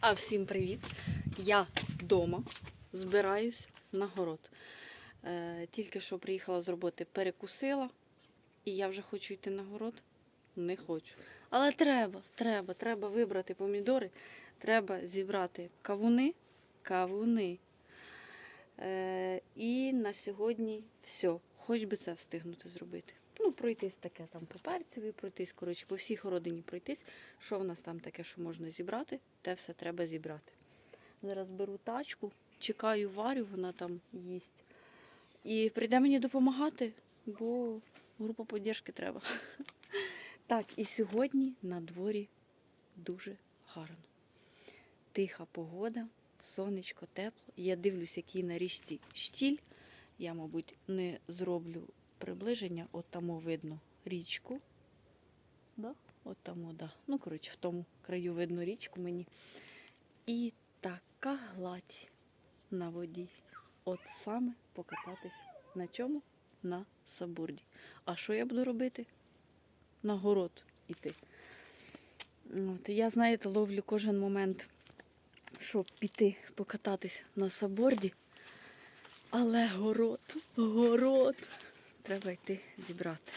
А всім привіт! Я вдома збираюсь на город. Е, тільки що приїхала з роботи, перекусила, і я вже хочу йти на город. Не хочу. Але треба, треба, треба вибрати помідори, треба зібрати кавуни. Кавуни. Е, і на сьогодні все. Хоч би це встигнути зробити. Ну, пройтись таке там по перцеві, пройтись, коротше, по всій городині пройтись. Що в нас там таке, що можна зібрати, те все треба зібрати. Зараз беру тачку, чекаю Варю, вона там їсть. І прийде мені допомагати, бо група підтримки треба. Так, і сьогодні на дворі дуже гарно. Тиха погода, сонечко тепло. Я дивлюсь, який на річці штіль. Я, мабуть, не зроблю приближення, от там видно річку. Да? От там, да. Ну, коротше, в тому краю видно річку мені. І така гладь на воді. От саме покататись на чому? На сабурді. А що я буду робити? На город іти. От, я, знаєте, ловлю кожен момент, щоб піти покататись на саборді. Але город, город. Треба йти зібрати.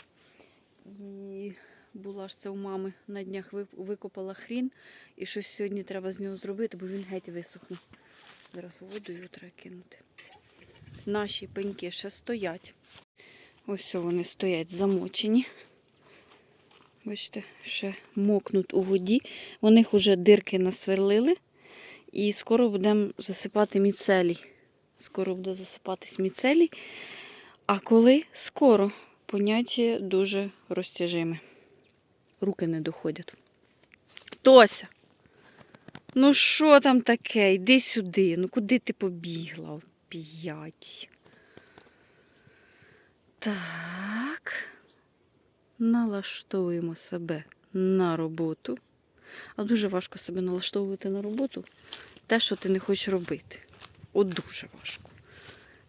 І була ж це у мами на днях викопала хрін, і щось сьогодні треба з нього зробити, бо він геть висохне. Зараз воду його треба кинути. Наші пеньки ще стоять. Ось вони стоять замочені. Бачите, ще мокнуть у воді. У них вже дирки насверлили. І скоро будемо засипати міцелій. Скоро буде засипатись міцелій. А коли скоро поняття дуже розтяжиме. Руки не доходять. Тося! Ну що там таке? Йди сюди. Ну куди ти побігла? П'ять. Так. Налаштовуємо себе на роботу. А дуже важко себе налаштовувати на роботу. Те, що ти не хочеш робити. От дуже важко.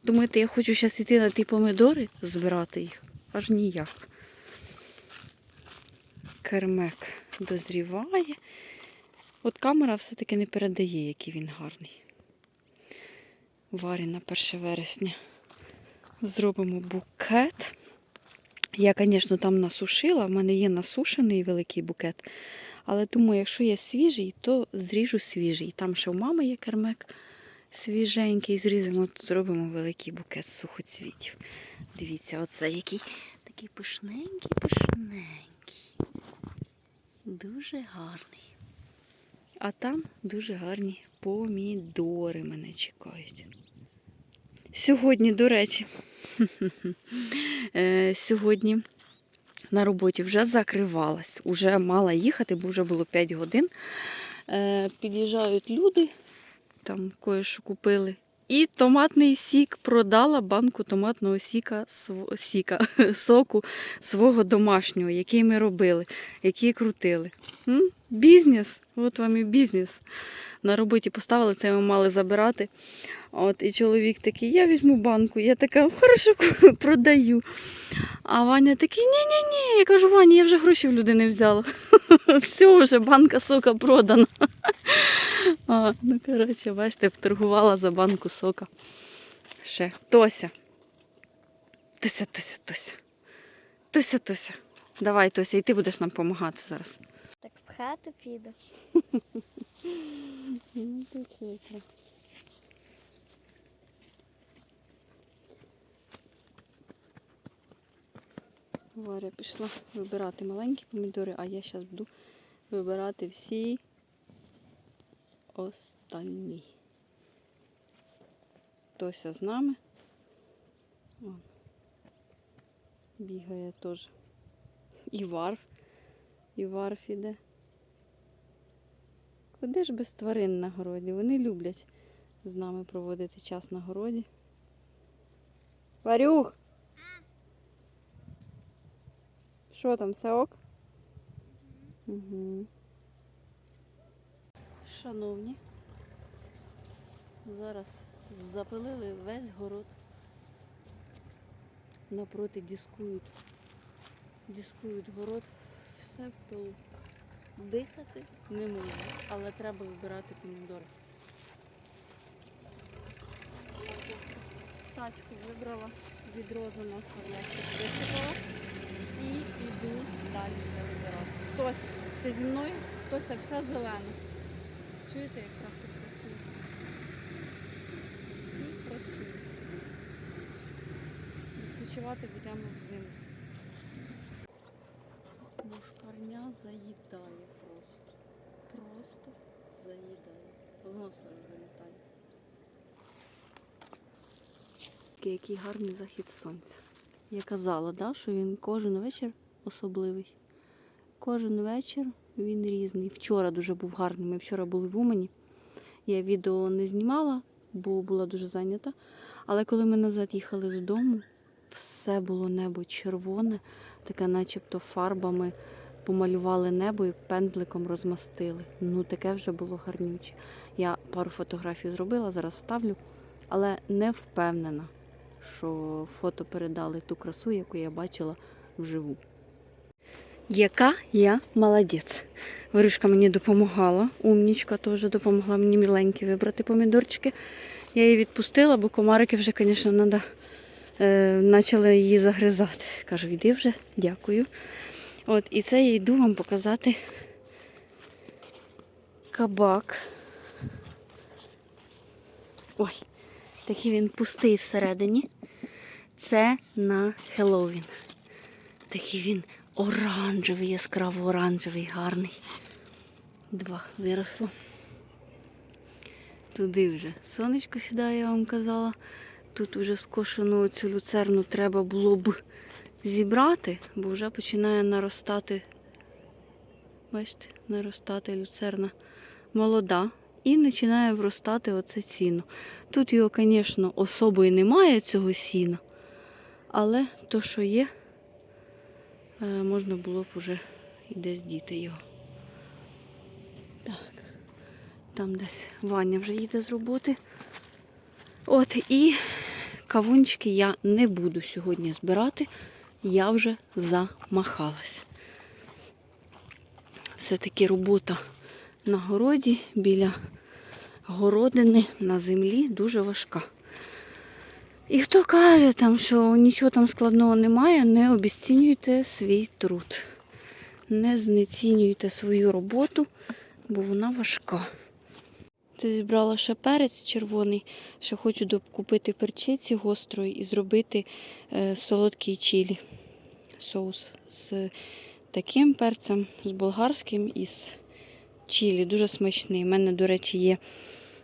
Думаєте, я хочу зараз йти на ті помидори, збирати їх? Аж ніяк. Кермек дозріває. От камера все-таки не передає, який він гарний. Варі на 1 вересня. Зробимо букет. Я, звісно, там насушила, в мене є насушений великий букет. Але думаю, якщо є свіжий, то зріжу свіжий. Там ще в мами є кермек свіженький, зрізаємо, тут зробимо великий букет сухоцвітів. Дивіться, оце який такий пишненький, пишненький. Дуже гарний. А там дуже гарні помідори мене чекають. Сьогодні, до речі, е, сьогодні на роботі вже закривалась, вже мала їхати, бо вже було 5 годин. Е, Під'їжджають люди, там кое-що купили. І томатний сік продала банку томатного сіка, сіка соку свого домашнього, який ми робили, який крутили. М? Бізнес, от вам і бізнес. На роботі поставили це, ми мали забирати. От, і чоловік такий, я візьму банку. Я така, хорошо, продаю. А Ваня такий, ні-ні-ні. Я кажу, Ваня, я вже гроші в людини взяла. Все, вже банка сока продана. А, ну, коротше, бачите, торгувала за банку сока. Ще. Тося. Тося, Тося, Тося. Тося, Тося. Давай, Тося, і ти будеш нам допомагати зараз. Так в хату піду. Варя пішла вибирати маленькі помідори, а я зараз буду вибирати всі останні. Тося з нами. О, бігає теж. І варф. І варф іде. Куди ж без тварин на городі? Вони люблять з нами проводити час на городі. Варюх! Що там, все ок? Угу. Шановні, зараз запилили весь город. Напроти дискують. Дискують город, все в пилу. дихати не можу, але треба вибирати помідори. Тачку вибрала, відро заносила, ящик висипала і йду далі ще вибирати. Хтось, ти зі мною? Хтось вся зелена. Чуєте, як трактор працює? Всі працюють. Відпочивати будемо взимку. Мушкарня заїдає просто. Просто заїдає. В носа залітає. Який гарний захід сонця. Я казала, да, що він кожен вечір особливий. Кожен вечір він різний. Вчора дуже був гарний. Ми вчора були в Умані. Я відео не знімала, бо була дуже зайнята. Але коли ми назад їхали додому, все було небо червоне, таке начебто фарбами помалювали небо і пензликом розмастили. Ну, таке вже було гарнюче. Я пару фотографій зробила, зараз вставлю, але не впевнена, що фото передали ту красу, яку я бачила вживу. Яка я молодець. Варюшка мені допомагала, умнічка теж допомогла мені міленькі вибрати помідорчики. Я її відпустила, бо комарики вже, звісно, треба почали її загризати. Кажу, йди вже, дякую. От, і це я йду вам показати кабак. Ой, такий він пустий всередині. Це на Хеллоуін. Такий він оранжевий, яскраво оранжевий, гарний. Два виросло. Туди вже сонечко сідає, я вам казала. Тут вже скошену цю люцерну треба було б зібрати, бо вже починає наростати. Бачите, наростати люцерна молода. І починає вростати оце сіно. Тут його, звісно, особою немає цього сіна, але то, що є, можна було б вже і десь діти його. Так, там десь Ваня вже їде з роботи. От і кавунчики я не буду сьогодні збирати, я вже замахалась. Все-таки робота на городі біля городини на землі дуже важка. І хто каже, там, що нічого там складного немає, не обіцінюйте свій труд. Не знецінюйте свою роботу, бо вона важка. Це зібрала ще перець червоний. Ще хочу докупити перчиці гострої і зробити е, солодкий чилі. Соус з таким перцем, з болгарським і з чилі. Дуже смачний. У мене, до речі, є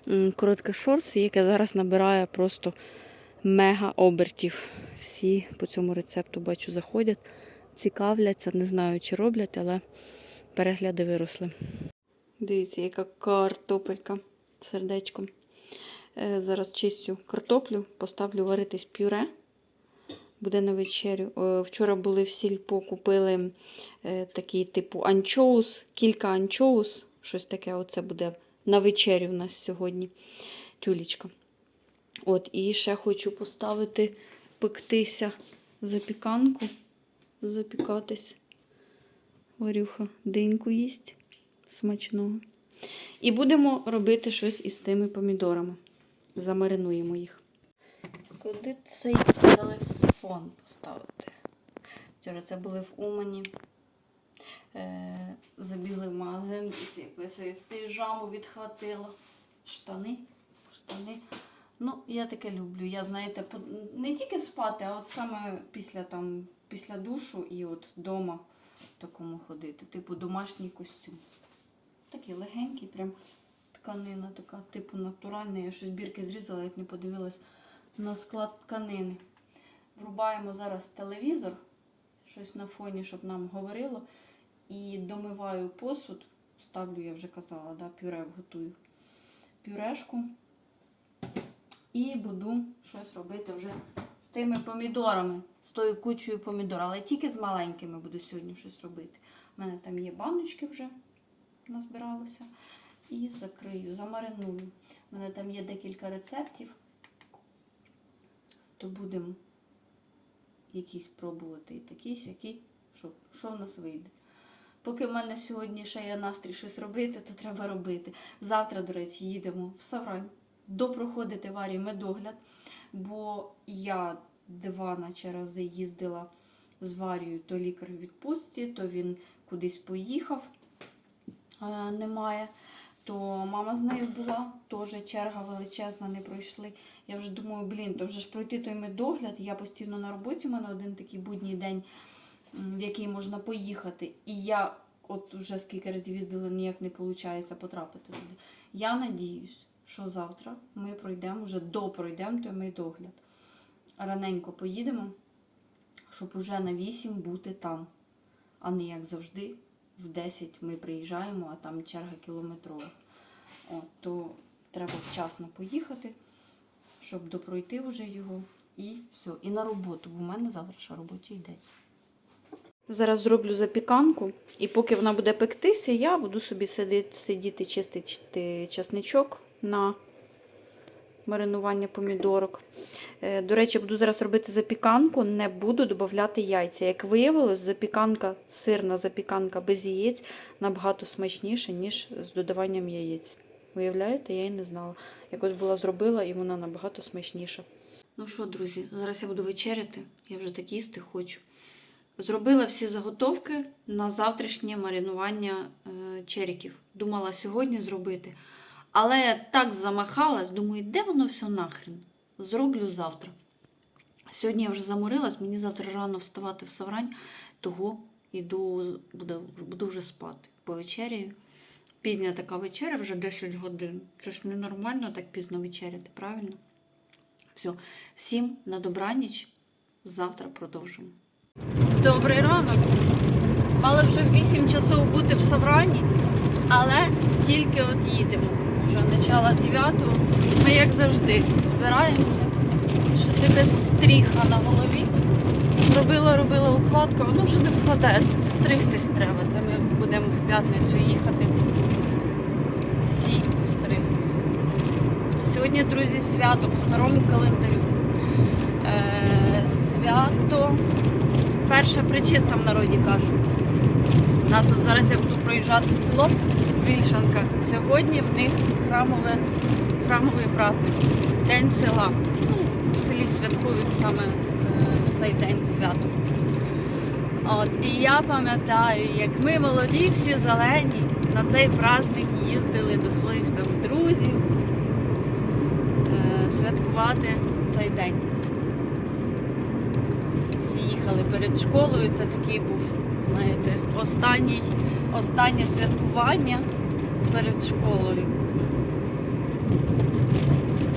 м, коротке шорс, яке зараз набирає просто мега обертів. Всі по цьому рецепту бачу заходять, цікавляться, не знаю, чи роблять, але перегляди виросли. Дивіться, яка картопелька сердечком. Е, Зараз чистю картоплю, поставлю варитись пюре. Буде на вечерю. Е, Вчора були в сільпо, купили е, такий типу анчоус, кілька анчоус. Щось таке оце буде на вечерю у нас сьогодні. Тюлечка. От, і ще хочу поставити пектися запіканку, запікатись. Варюха диньку їсть смачного. І будемо робити щось із цими помідорами. Замаринуємо їх. Куди цей телефон поставити? Вчора це були в Умані. Е, забігли в магазин і ці якусь піжаму відхватила. Штани. Штани. Ну, я таке люблю. Я, знаєте, не тільки спати, а от саме після, там, після душу і от вдома такому ходити. Типу домашній костюм. Такий легенький, прям тканина така, типу натуральна. Я щось бірки зрізала, як не подивилась на склад тканини. Врубаємо зараз телевізор, щось на фоні, щоб нам говорило. І домиваю посуд. Ставлю, я вже казала, да, пюре готую. Пюрешку. І буду щось робити вже з тими помідорами, з тою кучою помідор. Але тільки з маленькими буду сьогодні щось робити. У мене там є баночки вже назбиралося. І закрию, замариную. У мене там є декілька рецептів, то будемо якісь пробувати і такі сякі, що, що в нас вийде. поки в мене сьогодні ще є настрій щось робити, то треба робити. Завтра, до речі, їдемо в Саврань допроходити варі медогляд, бо я два наче рази їздила з Варією, то лікар в відпустці, то він кудись поїхав, а, немає. То мама з нею була, теж черга величезна, не пройшли. Я вже думаю, блін, то вже ж пройти той медогляд. Я постійно на роботі, у мене один такий будній день, в який можна поїхати. І я от вже скільки разів їздила, ніяк не виходить потрапити туди. Я надіюсь, що завтра ми пройдемо, вже допройдемо той медогляд. Раненько поїдемо, щоб уже на 8 бути там, а не як завжди. В 10 ми приїжджаємо, а там черга кілометрова. От, то треба вчасно поїхати, щоб допройти вже його. І все. І на роботу, бо в мене завтра ще робочий день. Зараз зроблю запіканку, і поки вона буде пектися, я буду собі сидіти, сидіти чистити часничок на маринування помідорок. Е, До речі, буду зараз робити запіканку, не буду додавати яйця. Як виявилось, запіканка, сирна запіканка без яєць набагато смачніша, ніж з додаванням яєць. Уявляєте, я і не знала. Якось була зробила і вона набагато смачніша. Ну що, друзі, зараз я буду вечеряти. Я вже так їсти хочу. Зробила всі заготовки на завтрашнє маринування е, черіків. Думала сьогодні зробити. Але я так замахалась, думаю, де воно все нахрен? Зроблю завтра. Сьогодні я вже заморилась, мені завтра рано вставати в Саврань, того іду, буду, буду вже спати. Повечеряю. Пізня така вечеря, вже 10 годин. Це ж ненормально так пізно вечеряти, правильно? Все. Всім на добраніч. Завтра продовжимо. Добрий ранок. Мали вже в 8 часов бути в Саврані, але тільки от їдемо. Вже начало 9 Ми, як завжди, збираємося. Щось якась стріха на голові. Робила, робила укладку, воно вже не вкладає. Тут стригтись треба. Це ми будемо в п'ятницю їхати. Всі стригтися. Сьогодні, друзі, свято по старому календарю. Е, свято перша причиста в народі кажуть. Нас от зараз я буду проїжджати село Вільшанка. Сьогодні в них храмове, храмовий праздник, День села. Ну, в селі святкують саме е, цей день свято. От, і я пам'ятаю, як ми молоді, всі зелені, на цей праздник їздили до своїх там друзів е, святкувати цей день. Всі їхали перед школою. Це такий був, знаєте, останній, останнє святкування перед школою.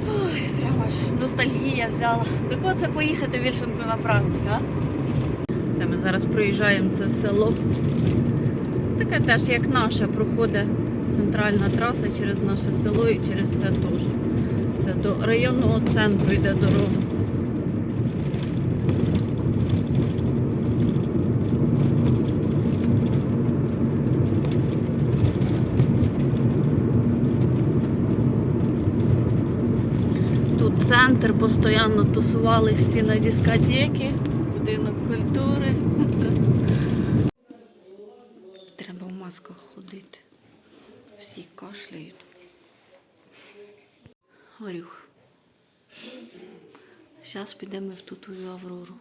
Ой, прямо аж ностальгія взяла. До кого це поїхати в Вільшанку на праздник, а? Та ми зараз проїжджаємо це село. Таке теж, як наше, проходить центральна траса через наше село і через це теж. Це до районного центру йде дорога. Тут центр, постійно тусувались всі на дискотеки, будинок культури. Треба в масках ходити. Всі кашляють. Горюх. Зараз підемо в тутую Аврору.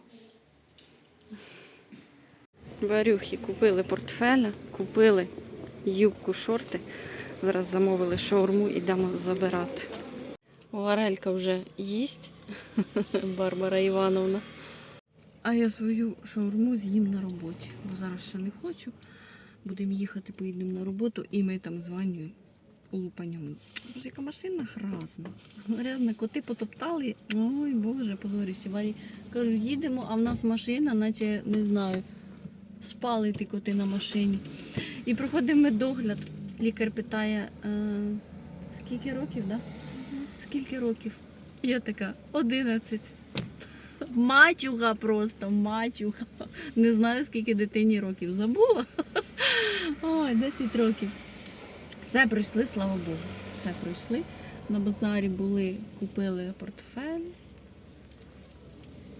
Варюхи купили портфеля, купили юбку, шорти. Зараз замовили шаурму, йдемо забирати. Варелька вже їсть, Барбара Івановна. А я свою шаурму з'їм на роботі, бо зараз ще не хочу. Будемо їхати, поїдемо на роботу, і ми там з Ванею лупанем. Боже, яка машина грязна. Грязна, коти потоптали. Ой, Боже, позоріще. Варі кажу, їдемо, а в нас машина, наче не знаю, спали ті коти на машині. І проходимо медогляд. Лікар питає, е, скільки років, да? Скільки років? Я така, 11. Матюга просто, матюга. Не знаю, скільки дитині років забула. Ой, 10 років. Все пройшли, слава Богу. Все пройшли. На базарі були, купили портфель,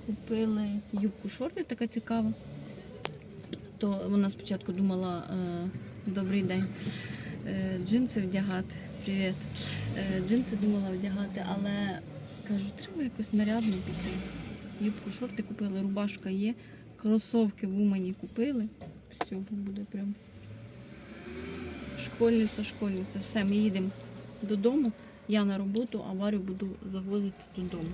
купили юбку шорти, така цікава. то вона спочатку думала е, добрий день. Е, джинси вдягати. Привіт. Е, джинси думала вдягати, але кажу, треба якось нарядно піти. Юбку, шорти купили, рубашка є, кросовки в Умані купили. Все, буде прям. Школьниця, школьниця. Все, ми їдемо додому. Я на роботу, а Варю буду завозити додому.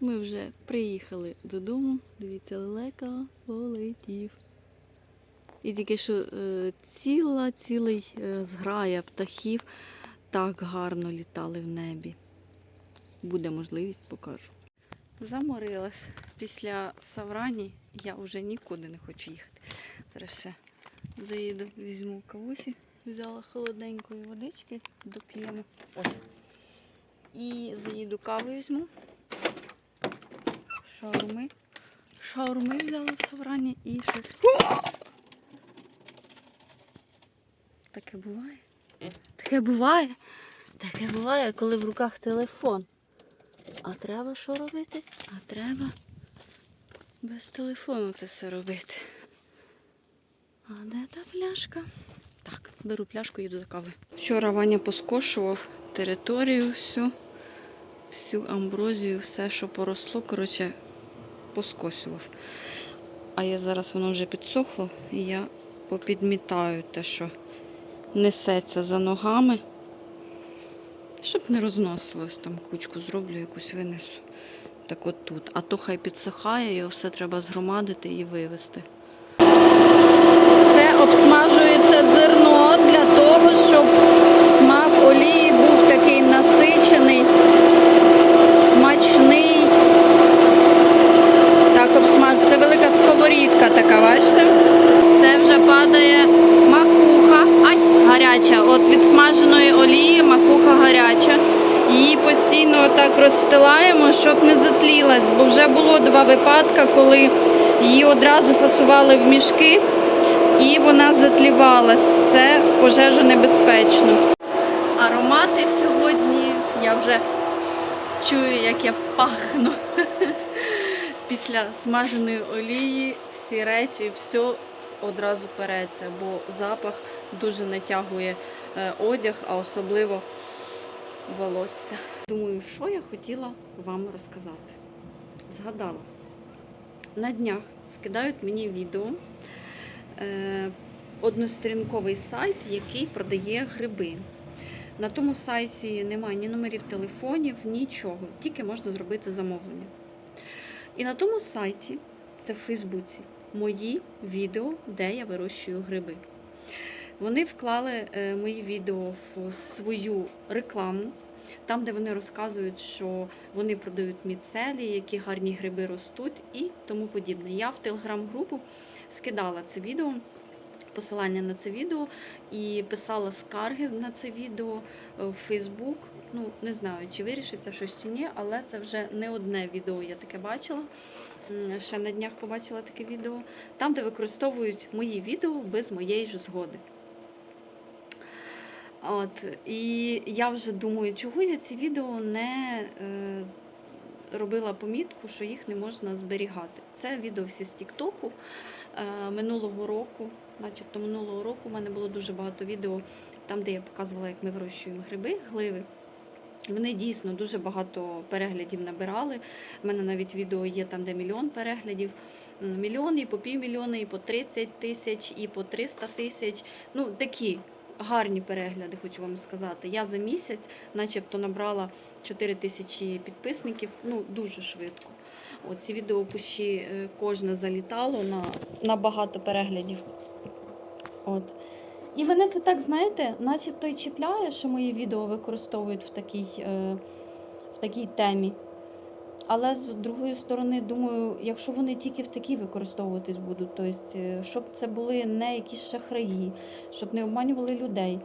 Ми вже приїхали додому. Дивіться, лелека полетів. І тільки що е, ціла, цілий е, зграя птахів так гарно літали в небі. Буде можливість, покажу. Заморилась. Після Саврані я вже нікуди не хочу їхати. Зараз ще заїду, візьму кавусі, взяла холодненької водички, доп'ємо. І заїду каву візьму. Шаурми. Шаурми взяла в Саврані і щось. Таке буває. Таке буває. Таке буває, коли в руках телефон. А треба що робити? А треба без телефону це все робити. А де та пляшка? Так, беру пляшку і їду за кавою. Вчора Ваня поскошував територію всю, всю амброзію, все, що поросло, коротше, поскосював. А я зараз воно вже підсохло, і я попідмітаю те, що несеться за ногами. Щоб не розносилось, там кучку зроблю, якусь винесу. Так от тут. А то хай підсихає, його все треба згромадити і вивезти. Це обсмажується зерно для того, щоб смак олії був такий насичений, смачний. Так обсмажується. Це велика сковорідка така, бачите? Це вже падає макуха. Гаряча. От від смаженої олії макуха гаряча. Її постійно так розстилаємо, щоб не затлілась. Бо вже було два випадки, коли її одразу фасували в мішки і вона затлівалась. Це пожежонебезпечно. Аромати сьогодні я вже чую, як я пахну. Після смаженої олії всі речі, все одразу переться, бо запах дуже натягує е, одяг, а особливо волосся. Думаю, що я хотіла вам розказати. Згадала. На днях скидають мені відео е, односторінковий сайт, який продає гриби. На тому сайті немає ні номерів телефонів, нічого, тільки можна зробити замовлення. І на тому сайті, це в Фейсбуці, мої відео, де я вирощую гриби. Вони вклали е, мої відео в свою рекламу, там, де вони розказують, що вони продають міцелі, які гарні гриби ростуть і тому подібне. Я в телеграм-групу скидала це відео, посилання на це відео і писала скарги на це відео е, в Фейсбук. Ну, не знаю, чи вирішиться щось чи ні, але це вже не одне відео я таке бачила. Ще на днях побачила таке відео, там, де використовують мої відео без моєї ж згоди. От, і я вже думаю, чого я ці відео не е, робила помітку, що їх не можна зберігати. Це відео всі з Тіктоку е, минулого року, начебто минулого року у мене було дуже багато відео, там, де я показувала, як ми вирощуємо гриби, гливи. Вони дійсно дуже багато переглядів набирали. У мене навіть відео є там, де мільйон переглядів. Мільйон, і по півмільйона, і по 30 тисяч, і по 300 тисяч. Ну, такі гарні перегляди, хочу вам сказати. Я за місяць, начебто, набрала 4 тисячі підписників, ну, дуже швидко. От ці відео пущі е, кожне залітало на, на багато переглядів. От. І мене це так, знаєте, начебто й чіпляє, що мої відео використовують в такій, е, в такій темі. Але з другої сторони, думаю, якщо вони тільки в такій використовуватись будуть, тобто, щоб це були не якісь шахраї, щоб не обманювали людей.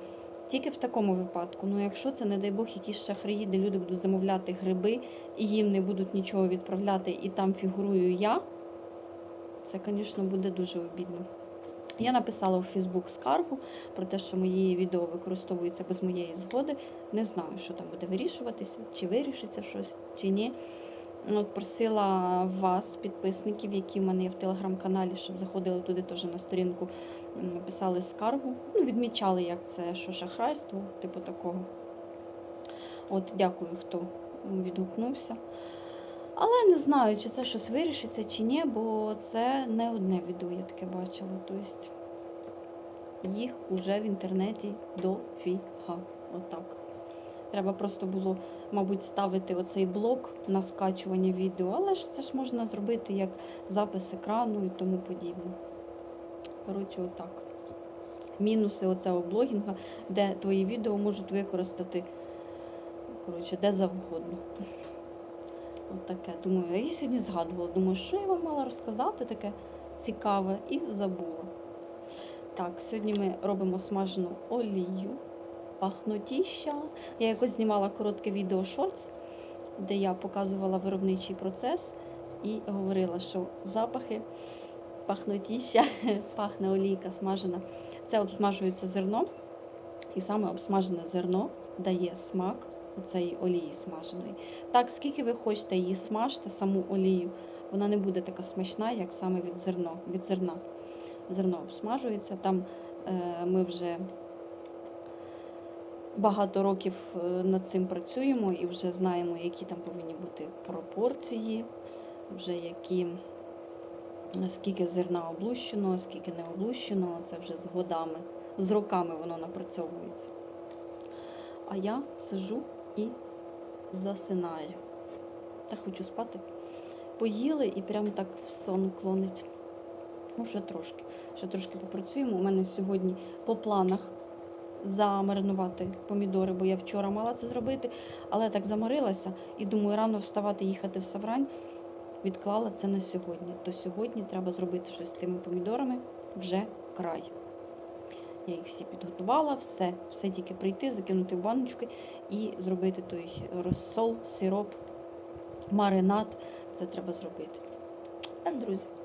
Тільки в такому випадку. Ну, якщо це, не дай Бог, якісь шахраї, де люди будуть замовляти гриби і їм не будуть нічого відправляти, і там фігурую я, це, звісно, буде дуже обідно. Я написала у Фейсбук скаргу про те, що мої відео використовуються без моєї згоди. Не знаю, що там буде вирішуватися, чи вирішиться щось, чи ні. От просила вас, підписників, які в мене є в телеграм-каналі, щоб заходили туди теж на сторінку, м, писали скаргу. Ну, відмічали, як це, що шахрайство, типу такого. От, дякую, хто відгукнувся. Але не знаю, чи це щось вирішиться, чи ні, бо це не одне відео, я таке бачила. Тобто їх уже в інтернеті дофіга. Отак. Треба просто було, мабуть, ставити оцей блок на скачування відео, але ж це ж можна зробити як запис екрану і тому подібне. Коротше, отак. Мінуси оцього блогінга, де твої відео можуть використати коротше, де завгодно. От таке. Думаю, я сьогодні згадувала, думаю, що я вам мала розказати таке цікаве і забула. Так, сьогодні ми робимо смажену олію, пахнутіща. Я якось знімала коротке відео шортс, де я показувала виробничий процес і говорила, що запахи, пахнутіща, пахне олійка смажена. Це обсмажується зерно, і саме обсмажене зерно дає смак цієї олії смаженої. Так, скільки ви хочете її смажте, саму олію, вона не буде така смачна, як саме від зерно, від зерна. Зерно обсмажується. Там е, ми вже багато років е, над цим працюємо і вже знаємо, які там повинні бути пропорції, вже які, скільки зерна облущено, скільки не облущено, це вже з годами, з роками воно напрацьовується. А я сижу і засинаю. Та хочу спати. Поїли і прямо так в сон клонить. Ну, ще трошки. Ще трошки попрацюємо. У мене сьогодні по планах замаринувати помідори, бо я вчора мала це зробити, але так заморилася і думаю, рано вставати, їхати в Саврань. Відклала це на сьогодні. То сьогодні треба зробити щось з тими помідорами вже край. Я їх всі підготувала, все, все тільки прийти, закинути в баночки і зробити той розсол, сироп, маринад. Це треба зробити. Друзі.